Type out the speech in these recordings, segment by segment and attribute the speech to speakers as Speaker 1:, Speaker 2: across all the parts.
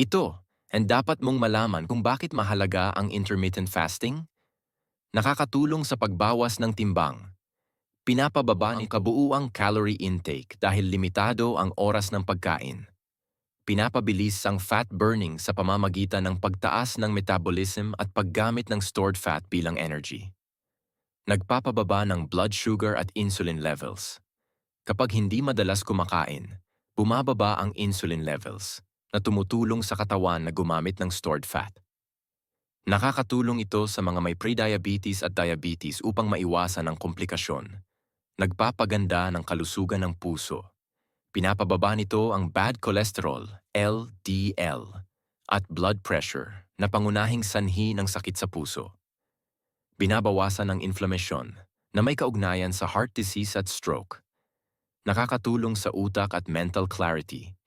Speaker 1: Ito, and dapat mong malaman kung bakit mahalaga ang intermittent fasting. Nakakatulong sa pagbawas ng timbang. Pinapababa ang kabuuang calorie intake dahil limitado ang oras ng pagkain. Pinapabilis ang fat burning sa pamamagitan ng pagtaas ng metabolism at paggamit ng stored fat bilang energy. Nagpapababa ng blood sugar at insulin levels. Kapag hindi madalas kumakain, bumababa ang insulin levels na tumutulong sa katawan na gumamit ng stored fat. Nakakatulong ito sa mga may prediabetes at diabetes upang maiwasan ang komplikasyon. Nagpapaganda ng kalusugan ng puso. Pinapababa nito ang bad cholesterol, LDL, at blood pressure na pangunahing sanhi ng sakit sa puso. Binabawasan ang inflamasyon na may kaugnayan sa heart disease at stroke. Nakakatulong sa utak at mental clarity.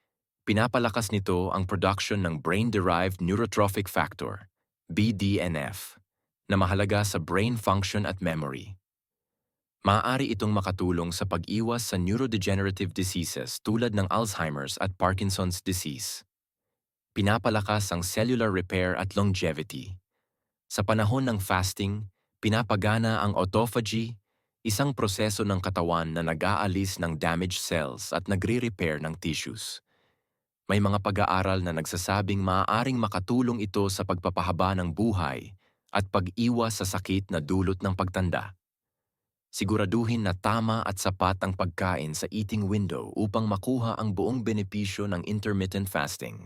Speaker 1: Pinapalakas nito ang production ng brain-derived neurotrophic factor, BDNF, na mahalaga sa brain function at memory. Maaari itong makatulong sa pag-iwas sa neurodegenerative diseases tulad ng Alzheimer's at Parkinson's disease. Pinapalakas ang cellular repair at longevity. Sa panahon ng fasting, pinapagana ang autophagy, isang proseso ng katawan na nag-aalis ng damaged cells at nagre-repair ng tissues. May mga pag-aaral na nagsasabing maaaring makatulong ito sa pagpapahaba ng buhay at pag-iwas sa sakit na dulot ng pagtanda. Siguraduhin na tama at sapat ang pagkain sa eating window upang makuha ang buong benepisyo ng intermittent fasting.